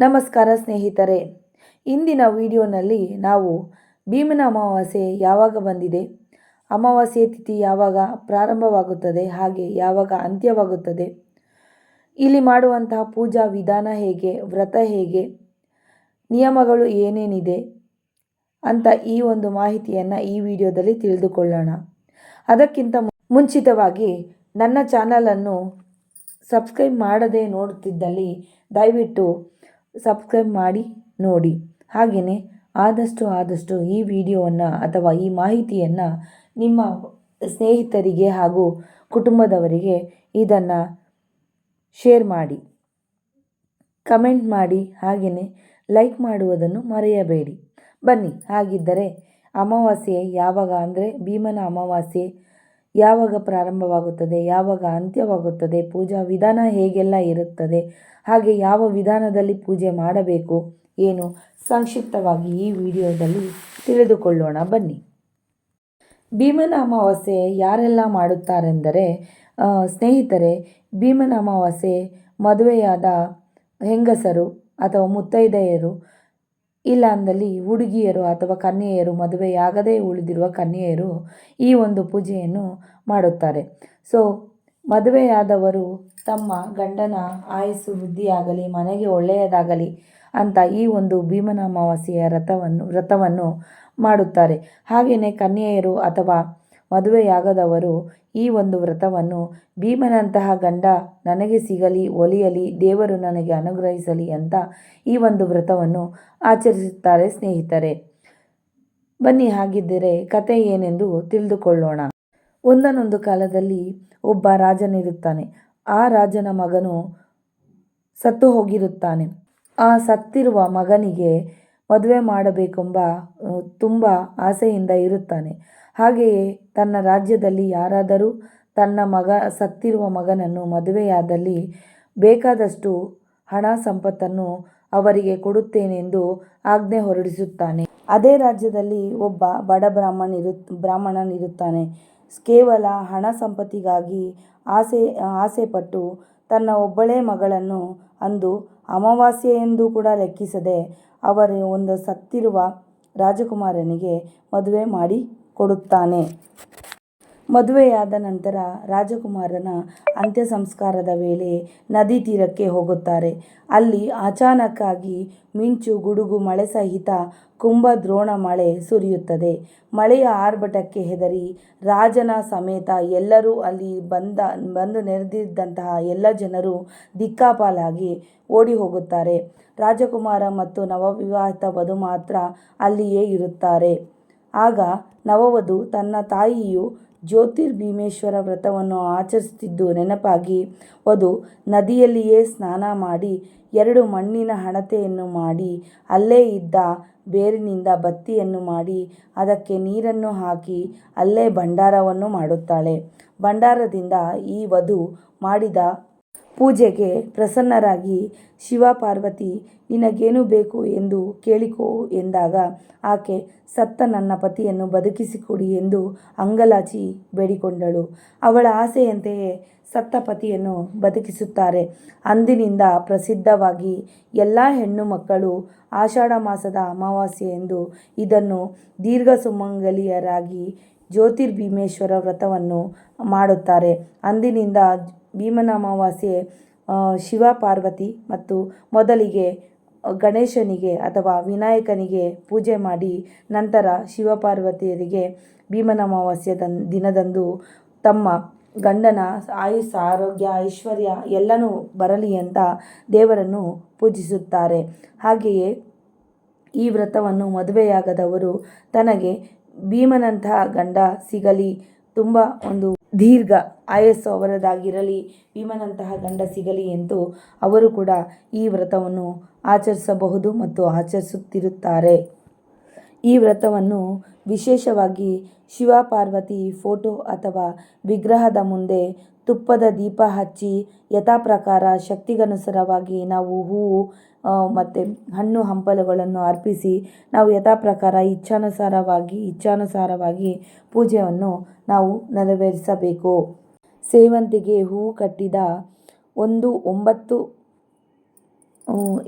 ನಮಸ್ಕಾರ ಸ್ನೇಹಿತರೆ. ಇಂದಿನ ವಿಡಿಯೋನಲ್ಲಿ ನಾವು ಭೀಮನ ಅಮಾವಾಸ್ಯೆ ಯಾವಾಗ ಬಂದಿದೆ? ಅಮಾವಾಸ್ಯೆ ತಿಥಿ ಯಾವಾಗ ಪ್ರಾರಂಭವಾಗುತ್ತದೆ? ಹಾಗೆ ಯಾವಾಗ ಅಂತ್ಯವಾಗುತ್ತದೆ? ಇಲ್ಲಿ ಮಾಡುವಂತಹ ಪೂಜಾ ವಿಧಾನ ಹೇಗೆ? ವ್ರತ ಹೇಗೆ? ನಿಯಮಗಳು ಏನೇನಿದೆ? ಅಂತ ಈ ಒಂದು ಮಾಹಿತಿಯನ್ನು ಈ ವಿಡಿಯೋದಲ್ಲಿ ತಿಳಿದುಕೊಳ್ಳೋಣ. ಅದಕ್ಕಿಂತ ಮುಂಚಿತವಾಗಿ ನನ್ನ ಚಾನಲನ್ನು ಸಬ್ಸ್ಕ್ರೈಬ್ ಮಾಡದೆ ನೋಡುತ್ತಿದ್ದಲ್ಲಿ ದಯವಿಟ್ಟು ಸಬ್ಸ್ಕ್ರೈಬ್ ಮಾಡಿ, ನೋಡಿ. ಹಾಗೆಯೇ ಆದಷ್ಟು ಆದಷ್ಟು ಈ ವಿಡಿಯೋವನ್ನು ಅಥವಾ ಈ ಮಾಹಿತಿಯನ್ನು ನಿಮ್ಮ ಸ್ನೇಹಿತರಿಗೆ ಹಾಗೂ ಕುಟುಂಬದವರಿಗೆ ಇದನ್ನು ಶೇರ್ ಮಾಡಿ. ಕಮೆಂಟ್ ಮಾಡಿ ಹಾಗೆಯೇ ಲೈಕ್ ಮಾಡುವುದನ್ನು ಮರೆಯಬೇಡಿ. ಬನ್ನಿ, ಹಾಗಿದ್ದರೆ ಅಮಾವಾಸ್ಯೆ ಯಾವಾಗ ಅಂದರೆ ಭೀಮನ ಅಮಾವಾಸ್ಯೆ ಯಾವಾಗ ಪ್ರಾರಂಭವಾಗುತ್ತದೆ, ಯಾವಾಗ ಅಂತ್ಯವಾಗುತ್ತದೆ, ಪೂಜಾ ವಿಧಾನ ಹೇಗೆಲ್ಲ ಇರುತ್ತದೆ, ಹಾಗೆ ಯಾವ ವಿಧಾನದಲ್ಲಿ ಪೂಜೆ ಮಾಡಬೇಕು ಏನು ಸಂಕ್ಷಿಪ್ತವಾಗಿ ಈ ವಿಡಿಯೋದಲ್ಲಿ ತಿಳಿದುಕೊಳ್ಳೋಣ. ಬನ್ನಿ. ಭೀಮನ ಅಮಾವಾಸ್ಯೆ ಯಾರೆಲ್ಲ ಮಾಡುತ್ತಾರೆಂದರೆ ಸ್ನೇಹಿತರೆ, ಭೀಮನ ಅಮಾವಾಸ್ಯೆ ಮದುವೆಯಾದ ಹೆಂಗಸರು ಅಥವಾ ಮುತ್ತೈದೆಯರು ಇಲ್ಲ ಅಂದಲ್ಲಿ ಹುಡುಗಿಯರು ಅಥವಾ ಕನ್ಯೆಯರು ಮದುವೆಯಾಗದೇ ಉಳಿದಿರುವ ಕನ್ಯೆಯರು ಈ ಒಂದು ಪೂಜೆಯನ್ನು ಮಾಡುತ್ತಾರೆ. ಸೊ ಮದುವೆಯಾದವರು ತಮ್ಮ ಗಂಡನ ಆಯಸ್ಸು ವೃದ್ಧಿಯಾಗಲಿ, ಮನೆಗೆ ಒಳ್ಳೆಯದಾಗಲಿ ಅಂತ ಈ ಒಂದು ಭೀಮನ ಅಮಾವಾಸ್ಯೆಯ ವ್ರತವನ್ನು ವ್ರತವನ್ನು ಮಾಡುತ್ತಾರೆ. ಹಾಗೆಯೇ ಕನ್ಯೆಯರು ಅಥವಾ ಮದುವೆಯಾಗದವರು ಈ ಒಂದು ವ್ರತವನ್ನು ಭೀಮನಂತಹ ಗಂಡ ನನಗೆ ಸಿಗಲಿ, ಒಲಿಯಲಿ, ದೇವರು ನನಗೆ ಅನುಗ್ರಹಿಸಲಿ ಅಂತ ಈ ಒಂದು ವ್ರತವನ್ನು ಆಚರಿಸುತ್ತಾರೆ ಸ್ನೇಹಿತರೆ. ಬನ್ನಿ ಹಾಗಿದ್ದರೆ ಕತೆ ಏನೆಂದು ತಿಳಿದುಕೊಳ್ಳೋಣ. ಒಂದನೊಂದು ಕಾಲದಲ್ಲಿ ಒಬ್ಬ ರಾಜನಿರುತ್ತಾನೆ ಆ ರಾಜನ ಮಗನು ಸತ್ತು ಹೋಗಿರುತ್ತಾನೆ. ಆ ಸತ್ತಿರುವ ಮಗನಿಗೆ ಮದುವೆ ಮಾಡಬೇಕೆಂಬ ತುಂಬ ಆಸೆಯಿಂದ ಇರುತ್ತಾನೆ. ಹಾಗೆಯೇ ತನ್ನ ರಾಜ್ಯದಲ್ಲಿ ಯಾರಾದರೂ ತನ್ನ ಮಗ ಸತ್ತಿರುವ ಮಗನನ್ನು ಮದುವೆಯಾದಲ್ಲಿ ಬೇಕಾದಷ್ಟು ಹಣ ಸಂಪತ್ತನ್ನು ಅವರಿಗೆ ಕೊಡುತ್ತೇನೆಂದು ಆಜ್ಞೆ ಹೊರಡಿಸುತ್ತಾನೆ. ಅದೇ ರಾಜ್ಯದಲ್ಲಿ ಒಬ್ಬ ಬಡ ಬ್ರಾಹ್ಮಣಿರು ಬ್ರಾಹ್ಮಣನಿರುತ್ತಾನೆ. ಕೇವಲ ಹಣ ಸಂಪತ್ತಿಗಾಗಿ ಆಸೆ, ಆಸೆಪಟ್ಟು ತನ್ನ ಒಬ್ಬಳೇ ಮಗಳನ್ನು ಅಂದು ಅಮಾವಾಸ್ಯೆ ಎಂದು ಕೂಡ ಲೆಕ್ಕಿಸದೆ ಅವರು ಒಂದು ಸತ್ತಿರುವ ರಾಜಕುಮಾರನಿಗೆ ಮದುವೆ ಮಾಡಿ ಕೊಡುತ್ತಾನೆ. ಮದುವೆಯಾದ ನಂತರ ರಾಜಕುಮಾರನ ಅಂತ್ಯ ಸಂಸ್ಕಾರದ ವೇಳೆ ನದಿ ತೀರಕ್ಕೆ ಹೋಗುತ್ತಾರೆ. ಅಲ್ಲಿ ಅಚಾನಕ್ಕಾಗಿ ಮಿಂಚು, ಗುಡುಗು, ಮಳೆ ಸಹಿತ ಕುಂಭ, ದ್ರೋಣ ಮಳೆ ಸುರಿಯುತ್ತದೆ. ಮಳೆಯ ಆರ್ಭಟಕ್ಕೆ ಹೆದರಿ ರಾಜನ ಸಮೇತ ಎಲ್ಲರೂ ಅಲ್ಲಿ ಬಂದ, ಬಂದು ನೆರೆದಿದ್ದಂತಹ ಎಲ್ಲ ಜನರು ದಿಕ್ಕಾಪಾಲಾಗಿ ಓಡಿ ಹೋಗುತ್ತಾರೆ ರಾಜಕುಮಾರ ಮತ್ತು ನವವಿವಾಹಿತ ವಧು ಮಾತ್ರ ಅಲ್ಲಿಯೇ ಇರುತ್ತಾರೆ. ಆಗ ನವವಧು ತನ್ನ ತಾಯಿಯು ಜ್ಯೋತಿರ್ಭೀಮೇಶ್ವರ ವ್ರತವನ್ನು ಆಚರಿಸುತ್ತಿದ್ದು ನೆನಪಾಗಿ, ವಧು ನದಿಯಲ್ಲಿಯೇ ಸ್ನಾನ ಮಾಡಿ, ಎರಡು ಮಣ್ಣಿನ ಹಣತೆಯನ್ನು ಮಾಡಿ, ಅಲ್ಲೇ ಇದ್ದ ಬೇರಿನಿಂದ ಬತ್ತಿಯನ್ನು ಮಾಡಿ, ಅದಕ್ಕೆ ನೀರನ್ನು ಹಾಕಿ, ಅಲ್ಲೇ ಭಂಡಾರವನ್ನು ಮಾಡುತ್ತಾಳೆ. ಭಂಡಾರದಿಂದ ಈ ವಧು ಮಾಡಿದ ಪೂಜೆಗೆ ಪ್ರಸನ್ನರಾಗಿ ಶಿವ ಪಾರ್ವತಿ ನಿನಗೇನು ಬೇಕು ಎಂದು ಕೇಳಿಕೋ ಎಂದಾಗ, ಆಕೆ ಸತ್ತ ನನ್ನ ಪತಿಯನ್ನು ಬದುಕಿಸಿಕೊಡಿ ಎಂದು ಅಂಗಲಾಚಿ ಬೇಡಿಕೊಂಡಳು. ಅವಳ ಆಸೆಯಂತೆಯೇ ಸತ್ತ ಪತಿಯನ್ನು ಬದುಕಿಸುತ್ತಾರೆ. ಅಂದಿನಿಂದ ಪ್ರಸಿದ್ಧವಾಗಿ ಎಲ್ಲ ಹೆಣ್ಣು ಮಕ್ಕಳು ಆಷಾಢ ಮಾಸದ ಅಮಾವಾಸ್ಯೆ ಎಂದು ಇದನ್ನು ದೀರ್ಘ ಸುಮಂಗಲಿಯರಾಗಿ ಜ್ಯೋತಿರ್ಭೀಮೇಶ್ವರ ವ್ರತವನ್ನು ಮಾಡುತ್ತಾರೆ. ಅಂದಿನಿಂದ ಭೀಮನ ಅಮಾವಾಸ್ಯೆ ಶಿವ ಪಾರ್ವತಿ ಮತ್ತು ಮೊದಲಿಗೆ ಗಣೇಶನಿಗೆ ಅಥವಾ ವಿನಾಯಕನಿಗೆ ಪೂಜೆ ಮಾಡಿ ನಂತರ ಶಿವಪಾರ್ವತಿಯರಿಗೆ ಭೀಮನ ಅಮಾವಾಸ್ಯೆ ದಿನದಂದು ತಮ್ಮ ಗಂಡನ ಆಯುಸ್ಸು, ಆರೋಗ್ಯ, ಐಶ್ವರ್ಯ ಎಲ್ಲನೂ ಬರಲಿ ಅಂತ ದೇವರನ್ನು ಪೂಜಿಸುತ್ತಾರೆ. ಹಾಗೆಯೇ ಈ ವ್ರತವನ್ನು ಮದುವೆಯಾಗದವರು ತನಗೆ ಭೀಮನಂತಹ ಗಂಡ ಸಿಗಲಿ, ತುಂಬ ಒಂದು ದೀರ್ಘ ಆಯಸ್ಸು ಅವರದಾಗಿರಲಿ, ಭೀಮನಂತಹ ಗಂಡ ಸಿಗಲಿ ಎಂದು ಅವರು ಕೂಡ ಈ ವ್ರತವನ್ನು ಆಚರಿಸಬಹುದು ಮತ್ತು ಆಚರಿಸುತ್ತಿರುತ್ತಾರೆ. ಈ ವ್ರತವನ್ನು ವಿಶೇಷವಾಗಿ ಶಿವ ಪಾರ್ವತಿ ಫೋಟೋ ಅಥವಾ ವಿಗ್ರಹದ ಮುಂದೆ ತುಪ್ಪದ ದೀಪ ಹಚ್ಚಿ ಯಥಾಪ್ರಕಾರ ಶಕ್ತಿಗನುಸಾರವಾಗಿ ನಾವು ಹೂವು ಮತ್ತು ಹಣ್ಣು ಹಂಪಲುಗಳನ್ನು ಅರ್ಪಿಸಿ ನಾವು ಯಥಾಪ್ರಕಾರ ಇಚ್ಛಾನುಸಾರವಾಗಿ ಇಚ್ಛಾನುಸಾರವಾಗಿ ಪೂಜೆಯನ್ನು ನಾವು ನೆರವೇರಿಸಬೇಕು. ಸೇವಂತಿಗೆ ಹೂವು ಕಟ್ಟಿದ ಒಂದು ಒಂಬತ್ತು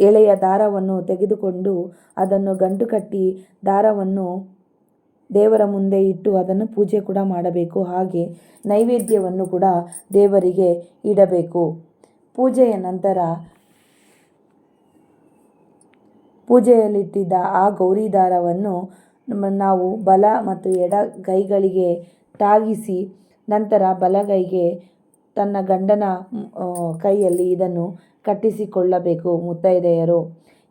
ಎಳೆಯ ದಾರವನ್ನು ತೆಗೆದುಕೊಂಡು ಅದನ್ನು ಗಂಟು ಕಟ್ಟಿ ದಾರವನ್ನು ದೇವರ ಮುಂದೆ ಇಟ್ಟು ಅದನ್ನು ಪೂಜೆ ಕೂಡ ಮಾಡಬೇಕು. ಹಾಗೆ ನೈವೇದ್ಯವನ್ನು ಕೂಡ ದೇವರಿಗೆ ಇಡಬೇಕು. ಪೂಜೆಯ ನಂತರ ಪೂಜೆಯಲ್ಲಿಟ್ಟಿದ್ದ ಆ ಗೌರಿ ದಾರವನ್ನು ನಾವು ಬಲ ಮತ್ತು ಎಡ ಕೈಗಳಿಗೆ ತಾಗಿಸಿ ನಂತರ ಬಲಗೈಗೆ ತನ್ನ ಗಂಡನ ಕೈಯಲ್ಲಿ ಇದನ್ನು ಕಟ್ಟಿಸಿಕೊಳ್ಳಬೇಕು ಮುತ್ತೈದೆಯರು.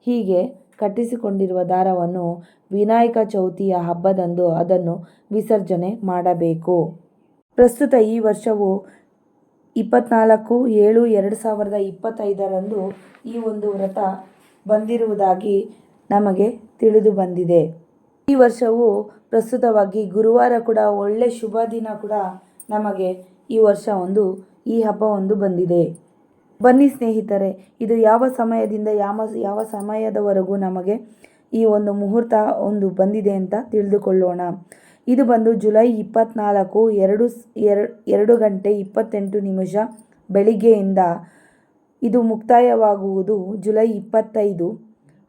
ಹೀಗೆ ಕಟ್ಟಿಸಿಕೊಂಡಿರುವ ದಾರವನ್ನು ವಿನಾಯಕ ಚೌತಿಯ ಹಬ್ಬದಂದು ಅದನ್ನು ವಿಸರ್ಜನೆ ಮಾಡಬೇಕು. ಪ್ರಸ್ತುತ ಈ ವರ್ಷವು ಇಪ್ಪತ್ನಾಲ್ಕು ಏಳು ಎರಡು ಸಾವಿರದ ಇಪ್ಪತ್ತೈದರಂದು ಈ ಒಂದು ವ್ರತ ಬಂದಿರುವುದಾಗಿ ನಮಗೆ ತಿಳಿದು ಬಂದಿದೆ. ಈ ವರ್ಷವು ಪ್ರಸ್ತುತವಾಗಿ ಗುರುವಾರ ಕೂಡ ಒಳ್ಳೆ ಶುಭ ದಿನ ಕೂಡ ನಮಗೆ ಈ ವರ್ಷ ಒಂದು, ಈ ಹಬ್ಬ ಒಂದು ಬಂದಿದೆ. ಬನ್ನಿ ಸ್ನೇಹಿತರೆ, ಇದು ಯಾವ ಸಮಯದಿಂದ ಯಾವ ಯಾವ ಸಮಯದವರೆಗೂ ನಮಗೆ ಈ ಒಂದು ಮುಹೂರ್ತ ಒಂದು ಬಂದಿದೆ ಅಂತ ತಿಳಿದುಕೊಳ್ಳೋಣ. ಇದು ಬಂದು ಜುಲೈ ಸ್- ಎರಡು ಎರಡು ಗಂಟೆ ಇಪ್ಪತ್ತೆಂಟು ನಿಮಿಷ ಬೆಳಿಗ್ಗೆಯಿಂದ ಇದು ಮುಕ್ತಾಯವಾಗುವುದು ಜುಲೈ ಇಪ್ಪತ್ತೈದು,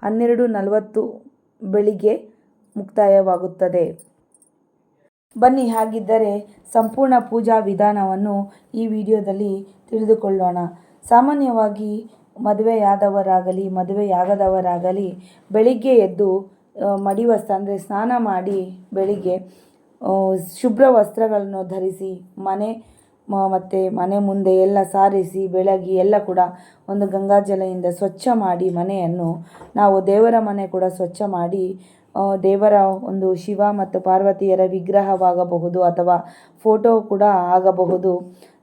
ಹನ್ನೆರಡು ನಲವತ್ತು ಬೆಳಿಗ್ಗೆ ಮುಕ್ತಾಯವಾಗುತ್ತದೆ. ಬನ್ನಿ, ಹಾಗಿದ್ದರೆ ಸಂಪೂರ್ಣ ಪೂಜಾ ವಿಧಾನವನ್ನು ಈ ವಿಡಿಯೋದಲ್ಲಿ ತಿಳಿದುಕೊಳ್ಳೋಣ. ಸಾಮಾನ್ಯವಾಗಿ ಮದುವೆಯಾದವರಾಗಲಿ, ಮದುವೆಯಾಗದವರಾಗಲಿ ಬೆಳಿಗ್ಗೆ ಎದ್ದು ಮಡಿ ವಸ್ತ್ರ ಅಂದರೆ ಸ್ನಾನ ಮಾಡಿ ಬೆಳಿಗ್ಗೆ ಶುಭ್ರ ವಸ್ತ್ರಗಳನ್ನು ಧರಿಸಿ, ಮನೆ ಮತ್ತು ಮನೆ ಮುಂದೆ ಎಲ್ಲ ಸಾರಿಸಿ, ಬೆಳಗಿ ಎಲ್ಲ ಕೂಡ ಒಂದು ಗಂಗಾಜಲದಿಂದ ಸ್ವಚ್ಛ ಮಾಡಿ ಮನೆಯನ್ನು ನಾವು ದೇವರ ಮನೆ ಕೂಡ ಸ್ವಚ್ಛ ಮಾಡಿ ದೇವರ ಒಂದು ಶಿವ ಮತ್ತು ಪಾರ್ವತಿಯರ ವಿಗ್ರಹವಾಗಬಹುದು ಅಥವಾ ಫೋಟೋ ಕೂಡ ಆಗಬಹುದು.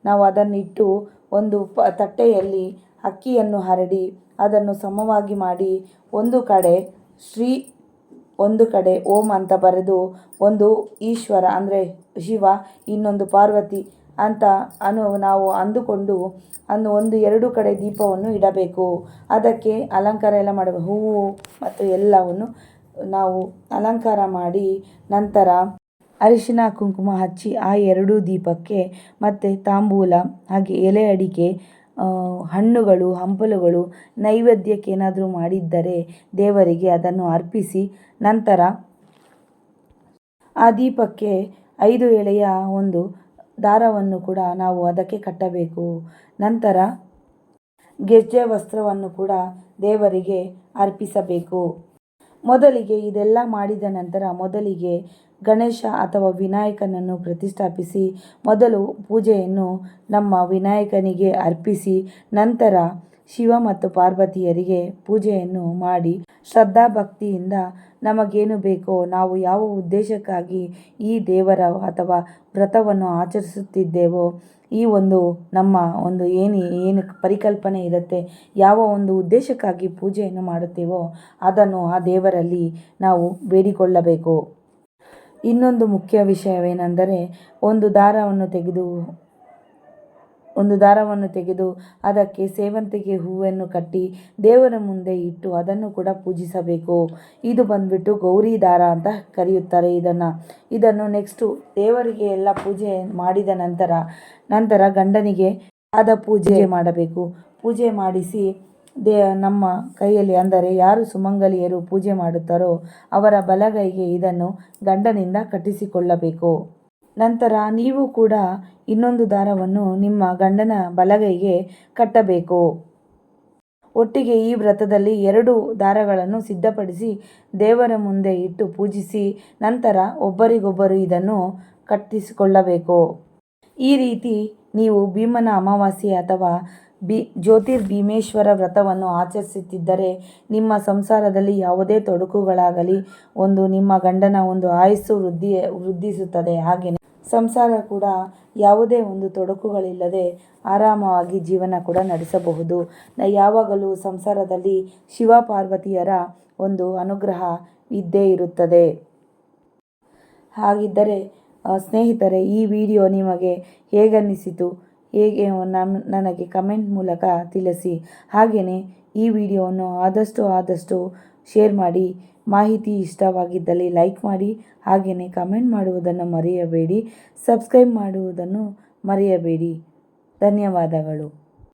ನಾವು ಅದನ್ನಿಟ್ಟು ಒಂದು ಪ, ತಟ್ಟೆಯಲ್ಲಿ ಅಕ್ಕಿಯನ್ನು ಹರಡಿ ಅದನ್ನು ಸಮವಾಗಿ ಮಾಡಿ ಒಂದು ಕಡೆ ಶ್ರೀ, ಒಂದು ಕಡೆ ಓಂ ಅಂತ ಬರೆದು ಒಂದು ಈಶ್ವರ ಅಂದರೆ ಶಿವ, ಇನ್ನೊಂದು ಪಾರ್ವತಿ ಅಂತ ಅನು, ನಾವು ಅಂದುಕೊಂಡು ಅನ್ನು ಒಂದು ಎರಡು ಕಡೆ ದೀಪವನ್ನು ಇಡಬೇಕು. ಅದಕ್ಕೆ ಅಲಂಕಾರ ಎಲ್ಲ ಮಾಡಬೇಕು. ಹೂವು ಮತ್ತು ಎಲ್ಲವನ್ನು ನಾವು ಅಲಂಕಾರ ಮಾಡಿ ನಂತರ ಅರಿಶಿನ, ಕುಂಕುಮ ಹಚ್ಚಿ ಆ ಎರಡೂ ದೀಪಕ್ಕೆ ಮತ್ತು ತಾಂಬೂಲ, ಹಾಗೆ ಎಲೆ ಅಡಿಕೆ ಹಣ್ಣುಗಳು, ಹಂಪಲುಗಳು ನೈವೇದ್ಯಕ್ಕೆ ಏನಾದರೂ ಮಾಡಿದ್ದರೆ ದೇವರಿಗೆ ಅದನ್ನು ಅರ್ಪಿಸಿ ನಂತರ ಆ ದೀಪಕ್ಕೆ ಐದು ಎಳೆಯ ಒಂದು ದಾರವನ್ನು ಕೂಡ ನಾವು ಅದಕ್ಕೆ ಕಟ್ಟಬೇಕು. ನಂತರ ಗೆಜ್ಜೆ ವಸ್ತ್ರವನ್ನು ಕೂಡ ದೇವರಿಗೆ ಅರ್ಪಿಸಬೇಕು. ಮೊದಲಿಗೆ ಇದೆಲ್ಲ ಮಾಡಿದ ನಂತರ ಮೊದಲಿಗೆ ಗಣೇಶ ಅಥವಾ ವಿನಾಯಕನನ್ನು ಪ್ರತಿಷ್ಠಾಪಿಸಿ, ಮೊದಲು ಪೂಜೆಯನ್ನು ನಮ್ಮ ವಿನಾಯಕನಿಗೆ ಅರ್ಪಿಸಿ, ನಂತರ ಶಿವ ಮತ್ತು ಪಾರ್ವತಿಯರಿಗೆ ಪೂಜೆಯನ್ನು ಮಾಡಿ ಶ್ರದ್ಧಾ ಭಕ್ತಿಯಿಂದ ನಮಗೇನು ಬೇಕೋ ನಾವು ಯಾವ ಉದ್ದೇಶಕ್ಕಾಗಿ ಈ ದೇವರ ಅಥವಾ ವ್ರತವನ್ನು ಆಚರಿಸುತ್ತಿದ್ದೇವೋ ಈ ಒಂದು ನಮ್ಮ ಒಂದು ಏನು ಏನು ಪರಿಕಲ್ಪನೆ ಇರುತ್ತೆ, ಯಾವ ಒಂದು ಉದ್ದೇಶಕ್ಕಾಗಿ ಪೂಜೆಯನ್ನು ಮಾಡುತ್ತೇವೋ ಅದನ್ನು ಆ ದೇವರಲ್ಲಿ ನಾವು ಬೇಡಿಕೊಳ್ಳಬೇಕು. ಇನ್ನೊಂದು ಮುಖ್ಯ ವಿಷಯವೇನೆಂದರೆ ಒಂದು ದಾರವನ್ನು ತೆಗೆದು ಒಂದು ದಾರವನ್ನು ತೆಗೆದು ಅದಕ್ಕೆ ಸೇವಂತಿಗೆ ಹೂವನ್ನು ಕಟ್ಟಿ ದೇವರ ಮುಂದೆ ಇಟ್ಟು ಅದನ್ನು ಕೂಡ ಪೂಜಿಸಬೇಕು. ಇದು ಬಂದ್ಬಿಟ್ಟು ಗೌರಿ ದಾರ ಅಂತ ಕರೆಯುತ್ತಾರೆ ಇದನ್ನು. ಇದನ್ನು ನೆಕ್ಸ್ಟು ದೇವರಿಗೆ ಎಲ್ಲ ಪೂಜೆ ಮಾಡಿದ ನಂತರ ನಂತರ ಗಂಡನಿಗೆ ಆದ ಪೂಜೆ ಮಾಡಬೇಕು. ಪೂಜೆ ಮಾಡಿಸಿ ದೇ, ನಮ್ಮ ಕೈಯಲ್ಲಿ ಅಂದರೆ ಯಾರು ಸುಮಂಗಲಿಯರು ಪೂಜೆ ಮಾಡುತ್ತಾರೋ ಅವರ ಬಲಗೈಗೆ ಇದನ್ನು ಗಂಡನಿಂದ ಕಟ್ಟಿಸಿಕೊಳ್ಳಬೇಕು. ನಂತರ ನೀವು ಕೂಡ ಇನ್ನೊಂದು ದಾರವನ್ನು ನಿಮ್ಮ ಗಂಡನ ಬಲಗೈಗೆ ಕಟ್ಟಬೇಕು. ಒಟ್ಟಿಗೆ ಈ ವ್ರತದಲ್ಲಿ ಎರಡು ದಾರಗಳನ್ನು ಸಿದ್ಧಪಡಿಸಿ ದೇವರ ಮುಂದೆ ಇಟ್ಟು ಪೂಜಿಸಿ ನಂತರ ಒಬ್ಬರಿಗೊಬ್ಬರು ಇದನ್ನು ಕಟ್ಟಿಸಿಕೊಳ್ಳಬೇಕು. ಈ ರೀತಿ ನೀವು ಭೀಮನ ಅಮಾವಾಸ್ಯೆ ಅಥವಾ ಬಿ ಜ್ಯೋತಿರ್ಭೀಮೇಶ್ವರ ವ್ರತವನ್ನು ಆಚರಿಸುತ್ತಿದ್ದರೆ ನಿಮ್ಮ ಸಂಸಾರದಲ್ಲಿ ಯಾವುದೇ ತೊಡಕುಗಳಾಗಲಿ, ಒಂದು ನಿಮ್ಮ ಗಂಡನ ಒಂದು ಆಯಸ್ಸು ವೃದ್ಧಿ ವೃದ್ಧಿಸುತ್ತದೆ. ಹಾಗೆಯೇ ಸಂಸಾರ ಕೂಡ ಯಾವುದೇ ಒಂದು ತೊಡಕುಗಳಿಲ್ಲದೆ ಆರಾಮವಾಗಿ ಜೀವನ ಕೂಡ ನಡೆಸಬಹುದು. ಯಾವಾಗಲೂ ಸಂಸಾರದಲ್ಲಿ ಶಿವ ಪಾರ್ವತಿಯರ ಒಂದು ಅನುಗ್ರಹ ಇದ್ದೇ ಇರುತ್ತದೆ. ಹಾಗಿದ್ದರೆ ಸ್ನೇಹಿತರೆ, ಈ ವಿಡಿಯೋ ನಿಮಗೆ ಹೇಗನ್ನಿಸಿತು? ಹೇಗೆ ನಮ್ಮ ನನಗೆ ಕಮೆಂಟ್ ಮೂಲಕ ತಿಳಿಸಿ. ಹಾಗೆಯೇ ಈ ವಿಡಿಯೋವನ್ನು ಆದಷ್ಟು ಆದಷ್ಟು ಶೇರ್ ಮಾಡಿ. ಮಾಹಿತಿ ಇಷ್ಟವಾಗಿದ್ದಲ್ಲಿ ಲೈಕ್ ಮಾಡಿ ಹಾಗೆಯೇ ಕಮೆಂಟ್ ಮಾಡುವುದನ್ನು ಮರೆಯಬೇಡಿ ಸಬ್ಸ್ಕ್ರೈಬ್ ಮಾಡುವುದನ್ನು ಮರೆಯಬೇಡಿ. ಧನ್ಯವಾದಗಳು.